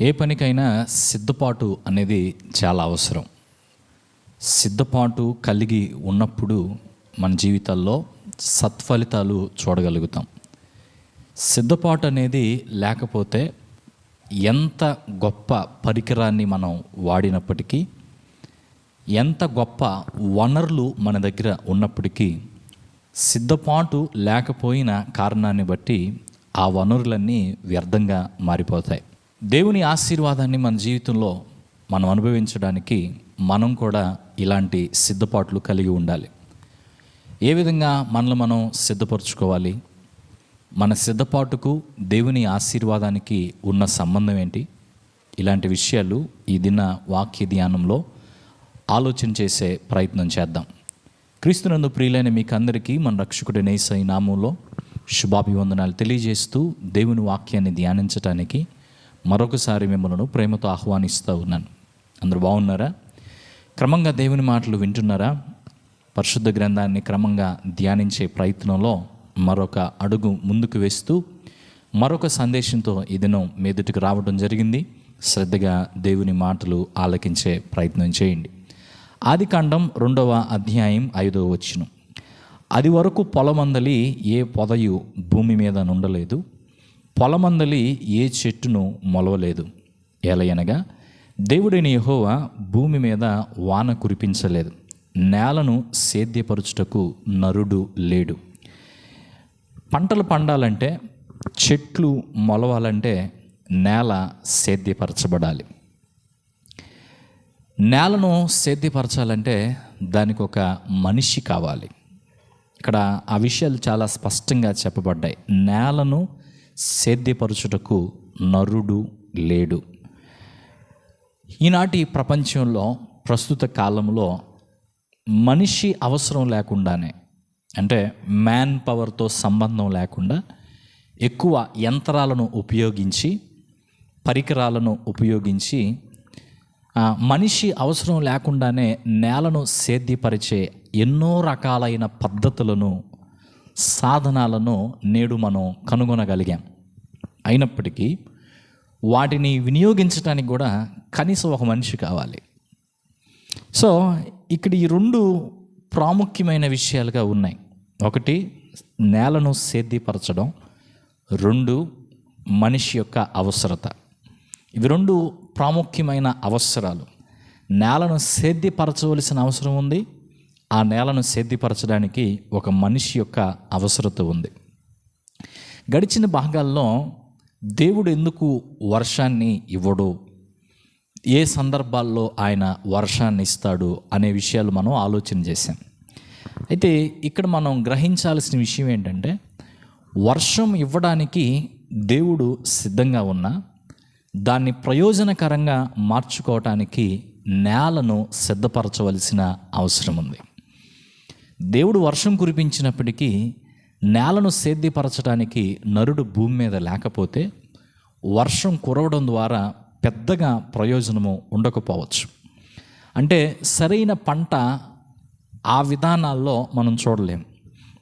ఏ పనికైనా సిద్ధపాటు అనేది చాలా అవసరం. సిద్ధపాటు కలిగి ఉన్నప్పుడు మన జీవితాల్లో సత్ఫలితాలు చూడగలుగుతాం. సిద్ధపాటు అనేది లేకపోతే ఎంత గొప్ప పరికరాన్ని మనం వాడినప్పటికీ ఎంత గొప్ప వనరులు మన దగ్గర ఉన్నప్పటికీ సిద్ధపాటు లేకపోయిన కారణాన్ని బట్టి ఆ వనరులన్నీ వ్యర్థంగా మారిపోతాయి. దేవుని ఆశీర్వాదాన్ని మన జీవితంలో మనం అనుభవించడానికి మనం కూడా ఇలాంటి సిద్ధపాట్లు కలిగి ఉండాలి. ఏ విధంగా మనల్ని మనం సిద్ధపరచుకోవాలి? మన సిద్ధపాటుకు దేవుని ఆశీర్వాదానికి ఉన్న సంబంధం ఏంటి? ఇలాంటి విషయాలు ఈ దిన వాక్య ధ్యానంలో ఆలోచన చేసే ప్రయత్నం చేద్దాం. క్రీస్తునందు ప్రియులైన మీకు అందరికీ మన రక్షకుడి నేసై నామంలో శుభాభివందనాలు తెలియజేస్తూ దేవుని వాక్యాన్ని ధ్యానించటానికి మరొకసారి మిమ్మల్ని ప్రేమతో ఆహ్వానిస్తూ ఉన్నాను. అందరూ బాగున్నారా? క్రమంగా దేవుని మాటలు వింటున్నారా? పరిశుద్ధ గ్రంథాన్ని క్రమంగా ధ్యానించే ప్రయత్నంలో మరొక అడుగు ముందుకు వేస్తూ మరొక సందేశంతో ఈ దినం మీదుటికి రావడం జరిగింది. శ్రద్ధగా దేవుని మాటలు ఆలకించే ప్రయత్నం చేయండి. ఆదికాండం రెండవ అధ్యాయం ఐదవ వచ్చును అది వరకు పొలమందలి ఏ పొదయు భూమి మీద నుండలేదు. పొలమందలి ఏ చెట్టును మొలవలేదు. ఎలయనగా దేవుడైన యెహోవా భూమి మీద వాన కురిపించలేదు. నేలను సేద్యపరచుటకు నరుడు లేడు. పంటలు పండాలంటే చెట్లు మొలవాలంటే నేల సేద్యపరచబడాలి. నేలను సేద్యపరచాలంటే దానికి ఒక మనిషి కావాలి. ఇక్కడ ఆ విషయాలు చాలా స్పష్టంగా చెప్పబడ్డాయి. నేలను సేద్యపరచుటకు నరుడు లేడు. ఈనాటి ప్రపంచంలో ప్రస్తుత కాలంలో మనిషి అవసరం లేకుండానే అంటే మ్యాన్ పవర్తో సంబంధం లేకుండా ఎక్కువ యంత్రాలను ఉపయోగించి పరికరాలను ఉపయోగించి మనిషి అవసరం లేకుండానే నేలను సేద్యపరిచే ఎన్నో రకాలైన పద్ధతులను సాధనాలను నేడు మనం కనుగొనగలిగాం. అయినప్పటికీ వాటిని వినియోగించడానికి కూడా కనీసం ఒక మనిషి కావాలి. సో ఇక్కడ ఈ రెండు ప్రాముఖ్యమైన విషయాలుగా ఉన్నాయి. ఒకటి నేలను సేద్యపరచడం. రెండు మనిషి యొక్క అవసరత. ఇవి రెండు ప్రాముఖ్యమైన అవసరాలు. నేలను సేద్యపరచవలసిన అవసరం ఉంది. ఆ నేలను సేద్యపరచడానికి ఒక మనిషి యొక్క అవసరత ఉంది. గడిచిన భాగాల్లో దేవుడు ఎందుకు వర్షాన్ని ఇవ్వడు? ఏ సందర్భాల్లో ఆయన వర్షాన్ని ఇస్తాడు అనే విషయాలు మనం ఆలోచన చేశాం. అయితే ఇక్కడ మనం గ్రహించాల్సిన విషయం ఏంటంటే వర్షం ఇవ్వడానికి దేవుడు సిద్ధంగా ఉన్న దాన్ని ప్రయోజనకరంగా మార్చుకోవటానికి నేలను సిద్ధపరచవలసిన అవసరం ఉంది. దేవుడు వర్షం కురిపించినప్పటికీ నేలను సేద్యపరచడానికి నరుడు భూమి మీద లేకపోతే వర్షం కురవడం ద్వారా పెద్దగా ప్రయోజనము ఉండకపోవచ్చు. అంటే సరైన పంట ఆ విధానాల్లో మనం చూడలేం.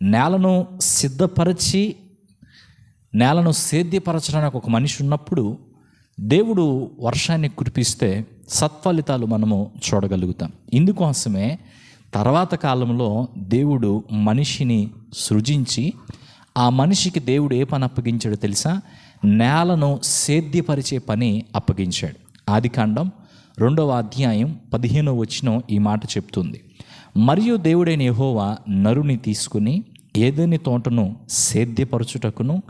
నేలను సిద్ధపరిచి నేలను సేద్యపరచడానికి ఒక మనిషి ఉన్నప్పుడు దేవుడు వర్షాన్ని కురిపిస్తే సత్ఫలితాలు మనము చూడగలుగుతాం. ఇందుకోసమే తర్వాత కాలంలో దేవుడు మనిషిని సృజించి ఆ మనిషికి దేవుడు ఏ పని అప్పగించాడో తెలుసా? నేలను సేద్యపరిచే పని అప్పగించాడు. ఆదికాండం రెండవ అధ్యాయం పదిహేనో వచనం ఈ మాట చెప్తుంది. మరియు దేవుడైన యహోవా నరుని తీసుకుని ఏదని తోటను సేద్యపరచుటకును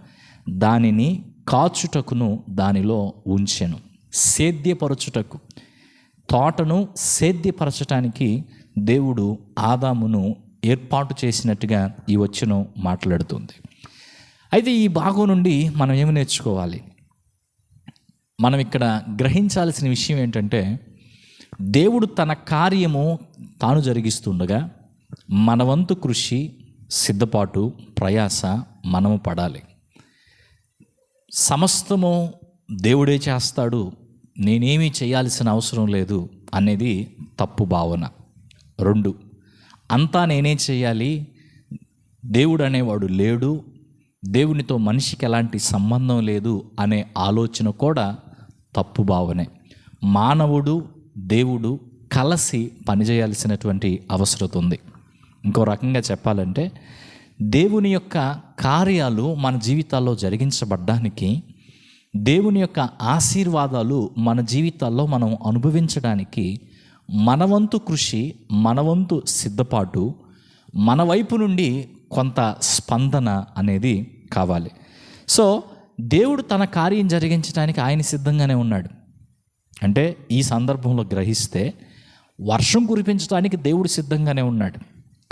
దానిని కాచుటకును దానిలో ఉంచెను. సేద్యపరచుటకు తోటను సేద్యపరచటానికి దేవుడు ఆదామును ఏర్పాటు చేసినట్టుగా ఈ వచనం మాట్లాడుతుంది. అయితే ఈ భాగం నుండి మనం ఏమి నేర్చుకోవాలి? మనం ఇక్కడ గ్రహించాల్సిన విషయం ఏంటంటే దేవుడు తన కార్యము తాను జరిగిస్తుండగా మన వంతు కృషి సిద్ధపాటు ప్రయాస మనము పడాలి. సమస్తము దేవుడే చేస్తాడు నేనేమీ చేయాల్సిన అవసరం లేదు అనేది తప్పు భావన. రెండు. అంతా నేనే చేయాలి? దేవుడు అనేవాడు లేడు. దేవునితో మనిషికి ఎలాంటి సంబంధం లేదు అనే ఆలోచన కూడా తప్పు భావనే. మానవుడు దేవుడు కలిసి పనిచేయాల్సినటువంటి అవసరం ఉంది. ఇంకో రకంగా చెప్పాలంటే దేవుని యొక్క కార్యాలు మన జీవితాల్లో జరిగించబడ్డానికి దేవుని యొక్క ఆశీర్వాదాలు మన జీవితాల్లో మనం అనుభవించడానికి మనవంతు కృషి మనవంతు సిద్ధపాటు మన వైపు నుండి కొంత స్పందన అనేది కావాలి. సో దేవుడు తన కార్యం జరిగించడానికి ఆయన సిద్ధంగానే ఉన్నాడు. అంటే ఈ సందర్భంలో గ్రహిస్తే వర్షం కురిపించడానికి దేవుడు సిద్ధంగానే ఉన్నాడు.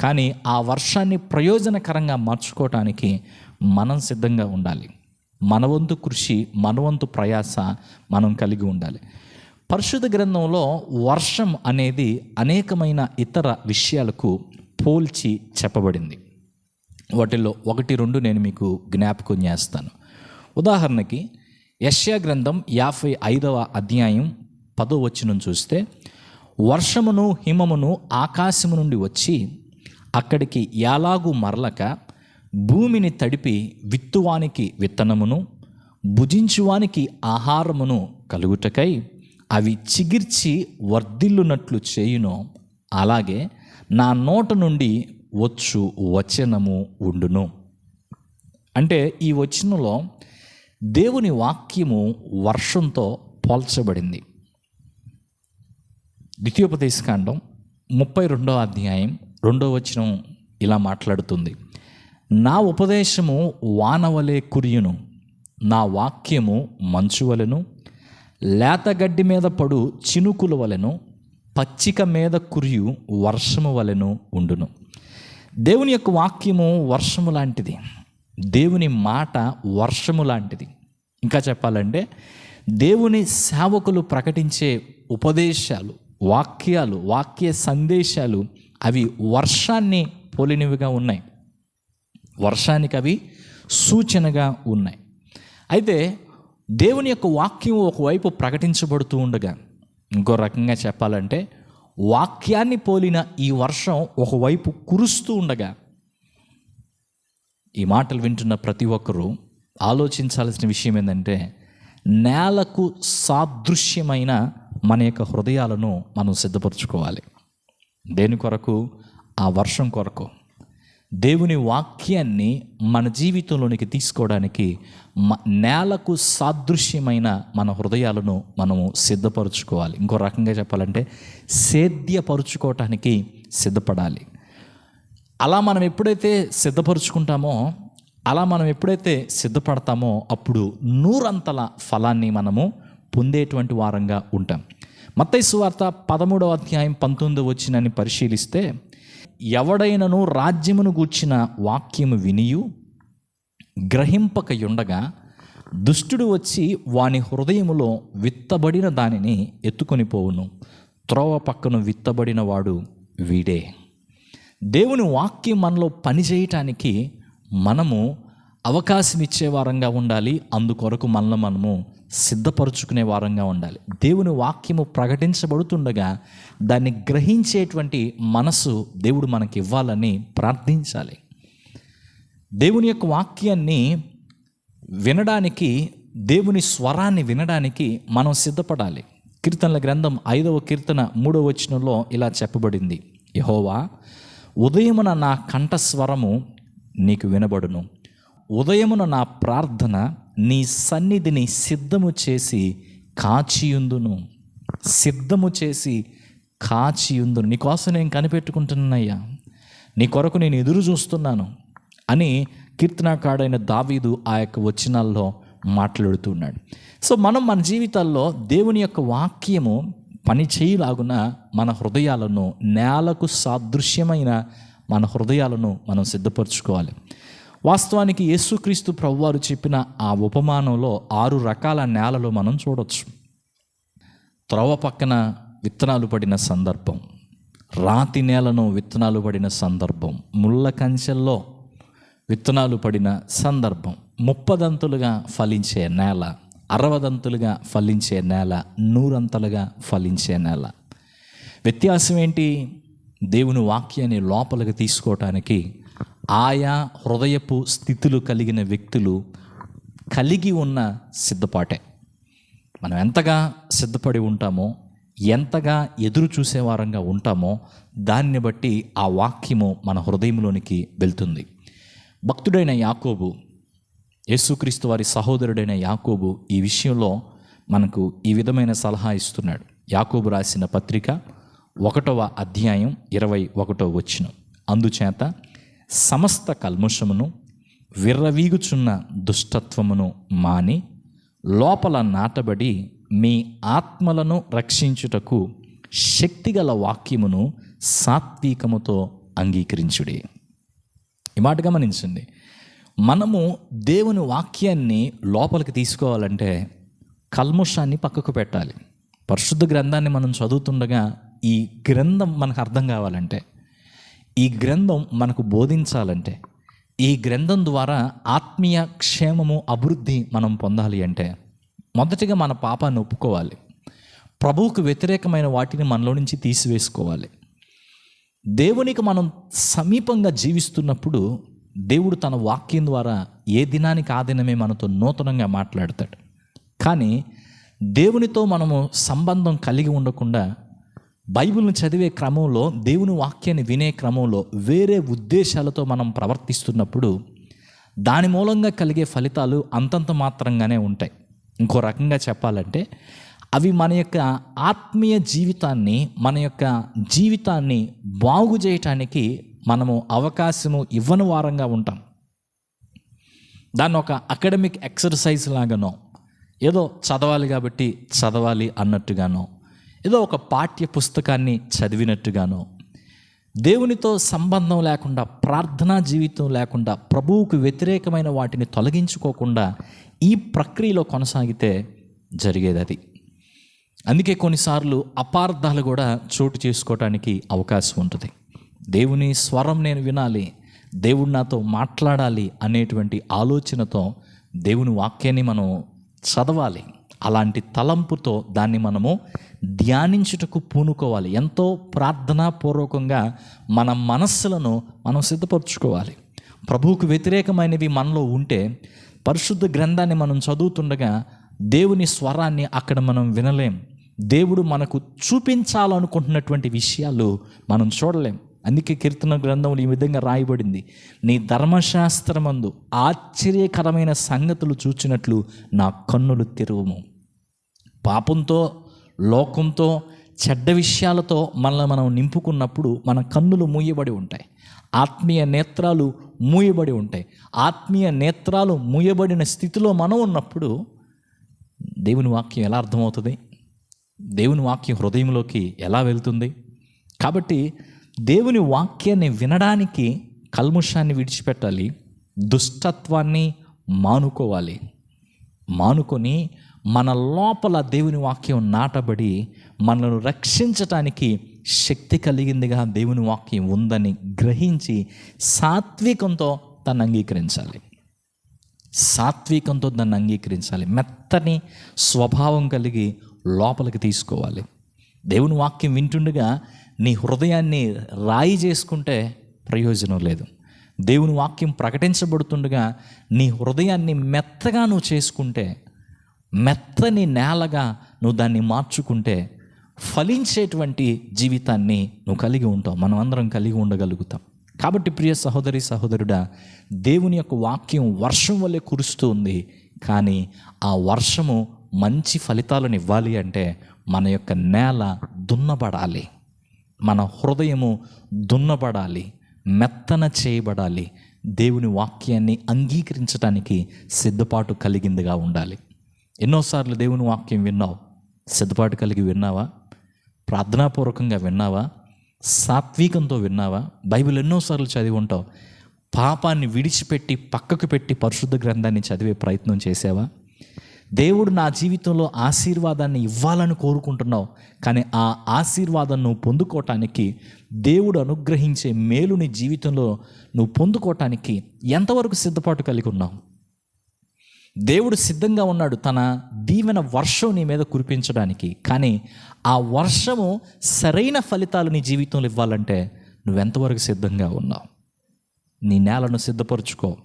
కానీ ఆ వర్షాన్ని ప్రయోజనకరంగా మార్చుకోవటానికి మనం సిద్ధంగా ఉండాలి. మనవంతు కృషి మనవంతు ప్రయాస మనం కలిగి ఉండాలి. పరిశుద్ధ గ్రంథంలో వర్షం అనేది అనేకమైన ఇతర విషయాలకు పోల్చి చెప్పబడింది. వాటిల్లో ఒకటి రెండు నేను మీకు జ్ఞాపకం చేస్తాను. ఉదాహరణకి యష్యా గ్రంథం యాభై ఐదవ అధ్యాయం పదో వచనం చూస్తే వర్షమును హిమమును ఆకాశము నుండి వచ్చి అక్కడికి ఎలాగూ మరలక భూమిని తడిపి విత్తువానికి విత్తనమును భుజించువానికి ఆహారమును కలుగుటకై అవి చిగిర్చి వర్ధిల్లునట్లు చేయును. అలాగే నా నోట నుండి వచ్చు వచనము ఉండును. అంటే ఈ వచనంలో దేవుని వాక్యము వర్షంతో పోల్చబడింది. ద్వితీయోపదేశకాండం ముప్పై రెండో అధ్యాయం రెండో వచనం ఇలా మాట్లాడుతుంది. నా ఉపదేశము వానవలే కురియును నా వాక్యము మంచువలను లేత లేతగడ్డి మీద పడు చినుకుల వలెను పచ్చిక మీద కురియు వర్షము వలెను ఉండును. దేవుని యొక్క వాక్యము వర్షము లాంటిది. దేవుని మాట వర్షము లాంటిది. ఇంకా చెప్పాలంటే దేవుని సేవకులు ప్రకటించే ఉపదేశాలు వాక్యాలు వాక్య సందేశాలు అవి వర్షాన్ని పోలినవిగా ఉన్నాయి. వర్షానికి అవి సూచనగా ఉన్నాయి. అయితే దేవుని యొక్క వాక్యం ఒకవైపు ప్రకటించబడుతూ ఉండగా ఇంకో రకంగా చెప్పాలంటే వాక్యాన్ని పోలిన ఈ వర్షం ఒకవైపు కురుస్తూ ఉండగా ఈ మాటలు వింటున్న ప్రతి ఒక్కరూ ఆలోచించాల్సిన విషయం ఏంటంటే నేలకు సాదృశ్యమైన మన యొక్క హృదయాలను మనం సిద్ధపరచుకోవాలి. దేని కొరకు? ఆ వర్షం కొరకు. దేవుని వాక్యాన్ని మన జీవితంలోనికి తీసుకోవడానికి మ- నేలకు సాదృశ్యమైన మన హృదయాలను మనము సిద్ధపరచుకోవాలి. ఇంకో రకంగా చెప్పాలంటే సేద్యపరుచుకోవటానికి సిద్ధపడాలి. అలా మనం ఎప్పుడైతే సిద్ధపరుచుకుంటామో అలా మనం ఎప్పుడైతే సిద్ధపడతామో అప్పుడు నూరంతల ఫలాన్ని మనము పొందేటువంటి వారంగా ఉంటాం. మత్తయి వార్త పదమూడవ అధ్యాయం పంతొమ్మిది వచ్చినని పరిశీలిస్తే ఎవడైనను రాజ్యమును గూర్చిన వాక్యము వినియు గ్రహింపకయుండగా దుష్టుడు వచ్చి వాని హృదయములో విత్తబడిన దానిని ఎత్తుకొని పోవును. త్రోవ పక్కన విత్తబడిన వాడు వీడే. దేవుని వాక్యం మనలో పనిచేయటానికి మనము అవకాశం ఇచ్చే వారంగా ఉండాలి. అందుకొరకు మనల్ని మనము సిద్ధపరుచుకునే వారంగా ఉండాలి. దేవుని వాక్యము ప్రకటించబడుతుండగా దాన్ని గ్రహించేటువంటి మనసు దేవుడు మనకి ఇవ్వాలని ప్రార్థించాలి. దేవుని యొక్క వాక్యాన్ని వినడానికి దేవుని స్వరాన్ని వినడానికి మనం సిద్ధపడాలి. కీర్తనల గ్రంథం ఐదవ కీర్తన మూడవ వచనంలో ఇలా చెప్పబడింది. యహోవా ఉదయమున నా కంఠస్వరము నీకు వినబడును. ఉదయమున నా ప్రార్థన నీ సన్నిధిని సిద్ధము చేసి కాచియుందును. సిద్ధము చేసి కాచియుందును. నీకోసం నేను కనిపెట్టుకుంటున్నానయ్యా. నీ కొరకు నేను ఎదురు చూస్తున్నాను అని కీర్తనాకాడైన దావీదు ఆ యొక్క వచనాల్లో మాట్లాడుతున్నాడు సో మనం మన జీవితాల్లో దేవుని యొక్క వాక్యము పని చేయలాగున మన హృదయాలను నేలకు సాదృశ్యమైన మన హృదయాలను మనం సిద్ధపరచుకోవాలి. వాస్తవానికి యేసుక్రీస్తు ప్రభువారు చెప్పిన ఆ ఉపమానంలో ఆరు రకాల నేలలు మనం చూడొచ్చు. త్రవ పక్కన విత్తనాలు పడిన సందర్భం రాతి నేలను విత్తనాలు పడిన సందర్భం ముళ్ళ కంచెల్లో విత్తనాలు పడిన సందర్భం ముప్పదంతులుగా ఫలించే నేల అరవదంతులుగా ఫలించే నేల నూరంతలుగా ఫలించే నేల. వ్యత్యాసం ఏంటి దేవుని వాక్యాన్ని లోపలికి తీసుకోవటానికి ఆయా హృదయపు స్థితులు కలిగిన వ్యక్తులు కలిగి ఉన్న సిద్ధపాటే. మనం ఎంతగా సిద్ధపడి ఉంటామో ఎంతగా ఎదురు చూసేవారంగా ఉంటామో దాన్ని బట్టి ఆ వాక్యము మన హృదయంలోనికి వెళ్తుంది. భక్తుడైన యాకోబు యేసుక్రీస్తు వారి సహోదరుడైన యాకోబు ఈ విషయంలో మనకు ఈ విధమైన సలహా ఇస్తున్నాడు. యాకోబు రాసిన పత్రిక ఒకటవ అధ్యాయం ఇరవై ఒకటవ వచ్చిన అందుచేత సమస్త కల్ముషమును విర్రవీగుచున్న దుష్టత్వమును మాని లోపల నాటబడి మీ ఆత్మలను రక్షించుటకు శక్తిగల వాక్యమును సాత్వికముతో అంగీకరించుడి. ఈ మాట గమనించండి. మనము దేవుని వాక్యాన్ని లోపలికి తీసుకోవాలంటే కల్ముషాన్ని పక్కకు పెట్టాలి. పరిశుద్ధ గ్రంథాన్ని మనం చదువుతుండగా ఈ గ్రంథం మనకు అర్థం కావాలంటే ఈ గ్రంథం మనకు బోధించాలంటే ఈ గ్రంథం ద్వారా ఆత్మీయ క్షేమము అభివృద్ధి మనం పొందాలి అంటే మొదటిగా మన పాపాన్ని ఒప్పుకోవాలి. ప్రభువుకు వ్యతిరేకమైన వాటిని మనలో నుంచి తీసివేసుకోవాలి. దేవునికి మనం సమీపంగా జీవిస్తున్నప్పుడు దేవుడు తన వాక్యం ద్వారా ఏ దినానికి ఆ దినమే మనతో నూతనంగా మాట్లాడతాడు. కానీ దేవునితో మనము సంబంధం కలిగి ఉండకుండా బైబిల్ని చదివే క్రమంలో దేవుని వాక్యాన్ని వినే క్రమంలో వేరే ఉద్దేశాలతో మనం ప్రవర్తిస్తున్నప్పుడు దాని మూలంగా కలిగే ఫలితాలు అంతంత మాత్రంగానే ఉంటాయి. ఇంకో రకంగా చెప్పాలంటే అవి మన యొక్క ఆత్మీయ జీవితాన్ని మన యొక్క జీవితాన్ని బాగు చేయటానికి మనము అవకాశము ఇవ్వని వారంగా ఉంటాం. దాన్ని ఒక అకాడమిక్ ఎక్సర్సైజ్ లాగానో ఏదో చదవాలి కాబట్టి చదవాలి అన్నట్టుగానో ఏదో ఒక పాఠ్య పుస్తకాన్ని చదివినట్టుగానో దేవునితో సంబంధం లేకుండా ప్రార్థనా జీవితం లేకుండా ప్రభువుకు వ్యతిరేకమైన వాటిని తొలగించుకోకుండా ఈ ప్రక్రియలో కొనసాగితే జరిగేది అది. అందుకే కొన్నిసార్లు అపార్థాలు కూడా చోటు చేసుకోవటానికి అవకాశం ఉంటుంది. దేవుని స్వరం నేను వినాలి దేవుడు నాతో మాట్లాడాలి అనేటువంటి ఆలోచనతో దేవుని వాక్యాన్ని మనం చదవాలి. అలాంటి తలంపుతో దాన్ని మనము ధ్యానించుటకు పూనుకోవాలి. ఎంతో ప్రార్థనాపూర్వకంగా మన మనస్సులను మనం సిద్ధపరచుకోవాలి. ప్రభువుకు వ్యతిరేకమైనవి మనలో ఉంటే పరిశుద్ధ గ్రంథాన్ని మనం చదువుతుండగా దేవుని స్వరాన్ని అక్కడ మనం వినలేం. దేవుడు మనకు చూపించాలనుకుంటున్నటువంటి విషయాలు మనం చూడలేం. అందుకే కీర్తన గ్రంథంలో ఈ విధంగా రాయబడింది. నీ ధర్మశాస్త్రమందు ఆశ్చర్యకరమైన సంగతులు చూచినట్లు నా కన్నులు తెరువము. పాపంతో లోకంతో చెడ్డ విషయాలతో మనల్ని మనం నింపుకున్నప్పుడు మన కన్నులు మూయబడి ఉంటాయి. ఆత్మీయ నేత్రాలు మూయబడి ఉంటాయి. ఆత్మీయ నేత్రాలు మూయబడిన స్థితిలో మనం ఉన్నప్పుడు దేవుని వాక్యం ఎలా అర్థమవుతుంది? దేవుని వాక్యం హృదయంలోకి ఎలా వెళ్తుంది? కాబట్టి దేవుని వాక్యాన్ని వినడానికి కల్ముషాన్ని విడిచిపెట్టాలి దుష్టత్వాన్ని మానుకోవాలి. మానుకొని మన లోపల దేవుని వాక్యం నాటబడి మనల్ని రక్షించటానికి శక్తి కలిగిందిగా దేవుని వాక్యం ఉందని గ్రహించి సాత్వికంతో తను అంగీకరించాలి. సాత్వికంతో దాన్ని అంగీకరించాలి. మెత్తని స్వభావం కలిగి లోపలికి తీసుకోవాలి. దేవుని వాక్యం వింటుండగా నీ హృదయాన్ని రాయి చేసుకుంటే ప్రయోజనం లేదు. దేవుని వాక్యం ప్రకటించబడుతుండగా నీ హృదయాన్ని మెత్తగా నువ్వు చేసుకుంటే మెత్తని నేలగా నువ్వు దాన్ని మార్చుకుంటే ఫలించేటువంటి జీవితాన్ని నువ్వు కలిగి ఉంటావు. మనం అందరం కలిగి ఉండగలుగుతాం. కాబట్టి ప్రియ సహోదరి సహోదరుడా దేవుని యొక్క వాక్యం వర్షం వల్లే కురుస్తూ ఉంది కానీ ఆ వర్షము మంచి ఫలితాలను ఇవ్వాలి అంటే మన యొక్క నేల దున్నబడాలి. మన హృదయము దున్నబడాలి మెత్తన చేయబడాలి దేవుని వాక్యాన్ని అంగీకరించడానికి సిద్ధపాటు కలిగిందిగా ఉండాలి. ఎన్నోసార్లు దేవుని వాక్యం విన్నావు? సిద్ధపాటు కలిగి విన్నావా? ప్రార్థనాపూర్వకంగా విన్నావా? సాత్వికంతో విన్నావా? బైబిల్ ఎన్నోసార్లు చదివి ఉంటావు. పాపాన్ని విడిచిపెట్టి పక్కకు పెట్టి పరిశుద్ధ గ్రంథాన్ని చదివే ప్రయత్నం చేసావా? దేవుడు నా జీవితంలో ఆశీర్వాదాన్ని ఇవ్వాలని కోరుకుంటున్నావు. కానీ ఆ ఆశీర్వాదం నువ్వు పొందుకోవటానికి దేవుడు అనుగ్రహించే మేలు నీ జీవితంలో నువ్వు పొందుకోవటానికి ఎంతవరకు సిద్ధపాటు కలిగి ఉన్నావు? దేవుడు సిద్ధంగా ఉన్నాడు తన దీవెన వర్షం నీ మీద కురిపించడానికి. కానీ ఆ వర్షము సరైన ఫలితాలు నీ జీవితంలో ఇవ్వాలంటే నువ్వెంతవరకు సిద్ధంగా ఉన్నావు? నీ నేలను సిద్ధపరచుకో.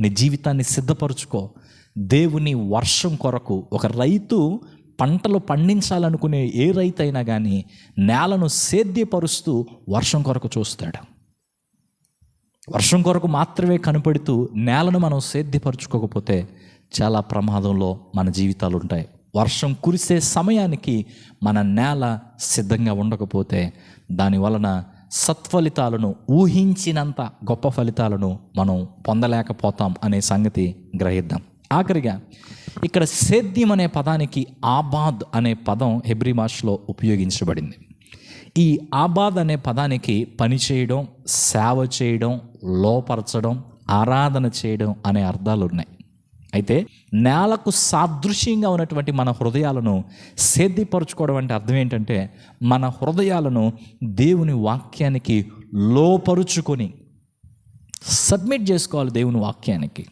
నీ జీవితాన్ని సిద్ధపరచుకో. దేవుని వర్షం కొరకు ఒక రైతు పంటలు పండించాలనుకునే ఏ రైతు అయినా కానీ నేలను సేద్యపరుస్తూ వర్షం కొరకు చూస్తాడు. వర్షం కొరకు మాత్రమే కనపడుతూ నేలను మనం సేద్యపరచుకోకపోతే చాలా ప్రమాదంలో మన జీవితాలు ఉంటాయి. వర్షం కురిసే సమయానికి మన నేల సిద్ధంగా ఉండకపోతే దాని వలన సత్ఫలితాలను ఊహించినంత గొప్ప ఫలితాలను మనం పొందలేకపోతాం అనే సంగతి గ్రహిద్దాం. ఆఖరిగా ఇక్కడ సేద్యం అనే పదానికి ఆబాద్ అనే పదం హెబ్రి భాషలో ఉపయోగించబడింది. ఈ ఆబాద్ అనే పదానికి పని చేయడం సేవ చేయడం లోపరచడం ఆరాధన చేయడం అనే అర్థాలు ఉన్నాయి. అయితే నేలకు సాదృశ్యంగా ఉన్నటువంటి మన హృదయాలను సేద్యపరచుకోవడం అంటే అర్థం ఏంటంటే మన హృదయాలను దేవుని వాక్యానికి లోపరుచుకొని సబ్మిట్ చేసుకోవాలి దేవుని వాక్యానికి.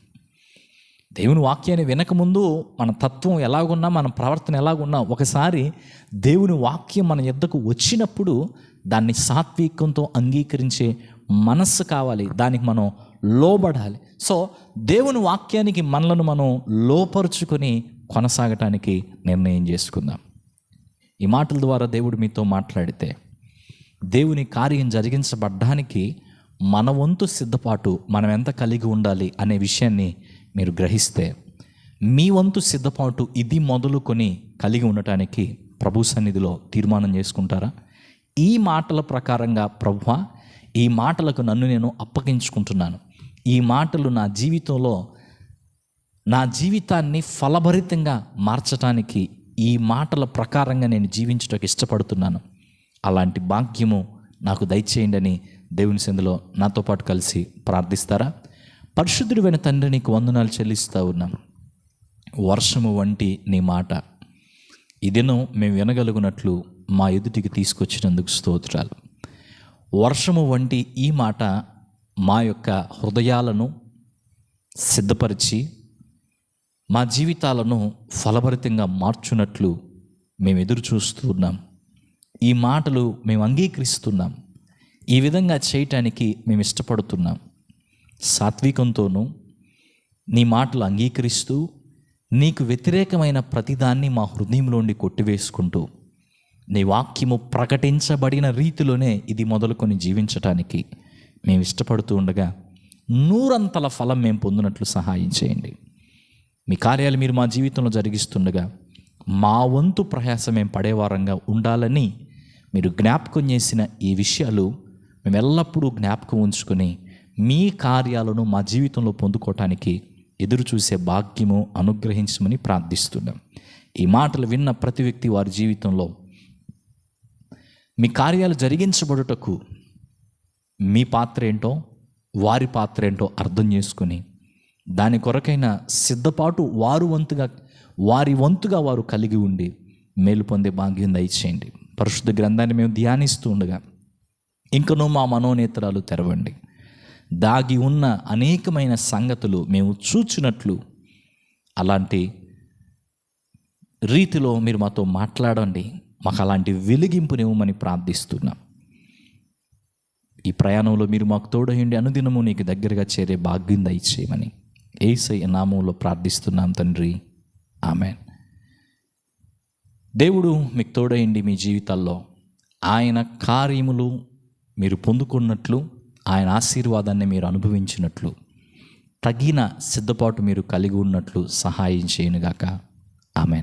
దేవుని వాక్యాన్ని వినకముందు మన తత్వం ఎలాగున్నా మన ప్రవర్తన ఎలాగున్నా ఒకసారి దేవుని వాక్యం మన యొద్దకు వచ్చినప్పుడు దాన్ని సాత్వికంతో అంగీకరించే మనస్సు కావాలి దానికి మనం లోబడాలి. సో దేవుని వాక్యానికి మనలను మనం లోపరుచుకొని కొనసాగటానికి నిర్ణయం చేసుకుందాం. ఈ మాటల ద్వారా దేవుడు మీతో మాట్లాడితే దేవుని కార్యం జరిగించబడ్డానికి మన వంతు సిద్ధపాటు మనం ఎంత కలిగి ఉండాలి అనే విషయాన్ని మీరు గ్రహిస్తే మీ వంతు సిద్ధపాటు ఇది మొదలుకొని కలిగి ఉండటానికి ప్రభు సన్నిధిలో తీర్మానం చేసుకుంటారా? ఈ మాటల ప్రకారంగా ప్రభు ఈ మాటలకు నన్ను నేను అప్పగించుకుంటున్నాను. ఈ మాటలు నా జీవితంలో నా జీవితాన్ని ఫలభరితంగా మార్చటానికి ఈ మాటల ప్రకారంగా నేను జీవించడానికి ఇష్టపడుతున్నాను. అలాంటి భాగ్యము నాకు దయచేయండి అని దేవుని సందులో నాతో పాటు కలిసి ప్రార్థిస్తారా? పరిశుద్ధుడైన తండ్రి నీకు వందనాలు చెల్లిస్తూ ఉన్నాం. వర్షము వంటి నీ మాట. ఇదినో మేము వినగలుగునట్లు మా ఎదుటికి తీసుకొచ్చినందుకు స్తోత్రాలు. వర్షము వంటి ఈ మాట మా యొక్క హృదయాలను సిద్ధపరిచి మా జీవితాలను ఫలభరితంగా మార్చున్నట్లు మేము ఎదురు చూస్తున్నాం ఈ మాటలు మేము అంగీకరిస్తున్నాం. ఈ విధంగా చేయటానికి మేము ఇష్టపడుతున్నాం. సాత్వికంతోనూ నీ మాటలు అంగీకరిస్తూ నీకు వ్యతిరేకమైన ప్రతిదాన్ని మా హృదయంలోండి కొట్టివేసుకుంటూ నీ వాక్యము ప్రకటించబడిన రీతిలోనే ఇది మొదలుకొని జీవించటానికి మేము ఇష్టపడుతూ ఉండగా నూరంతల ఫలం మేము పొందినట్లు సహాయం చేయండి. మీ కార్యాలు మీరు మా జీవితంలో జరిగిస్తుండగా మా వంతు ప్రయాసం మేము పడేవారంగా ఉండాలని మీరు జ్ఞాపకం చేసిన ఈ విషయాలు మేము ఎల్లప్పుడూ జ్ఞాపకం ఉంచుకొని మీ కార్యాలను మా జీవితంలో పొందుకోవటానికి ఎదురు చూసే భాగ్యము అనుగ్రహించమని ప్రార్థిస్తున్నాం. ఈ మాటలు విన్న ప్రతి వ్యక్తి వారి జీవితంలో మీ కార్యాలు జరిగించబడుటకు మీ పాత్ర ఏంటో వారి పాత్ర ఏంటో అర్థం చేసుకుని దాని కొరకైన సిద్ధపాటు వారు వంతుగా వారి వంతుగా వారు కలిగి ఉండి మేలు పొందే భాగ్యం దయచేయండి. పరిశుద్ధ గ్రంథాన్ని మేము ధ్యానిస్తూ ఉండగా ఇంకనూ మా మనోనేత్రాలు తెరవండి. దాగి ఉన్న అనేకమైన సంగతులు మేము చూచినట్లు అలాంటి రీతిలో మీరు మాతో మాట్లాడండి. మాకు అలాంటి వెలిగింపునివ్వమని ప్రార్థిస్తున్నాం. ఈ ప్రయాణంలో మీరు మాకు తోడయండి అనుదినము నీకు దగ్గరగా చేరే భాగ్యం దయచేయమని ఏసై నామంలో ప్రార్థిస్తున్నాం తండ్రి. ఆమె దేవుడు మీకు తోడయండి మీ జీవితాల్లో ఆయన కార్యములు మీరు పొందుకున్నట్లు ఆయన ఆశీర్వాదాన్ని మీరు అనుభవించినట్లు తగిన సిద్ధపాటు మీరు కలిగి ఉన్నట్లు సహాయం చేయనుగాక. ఆమెన్.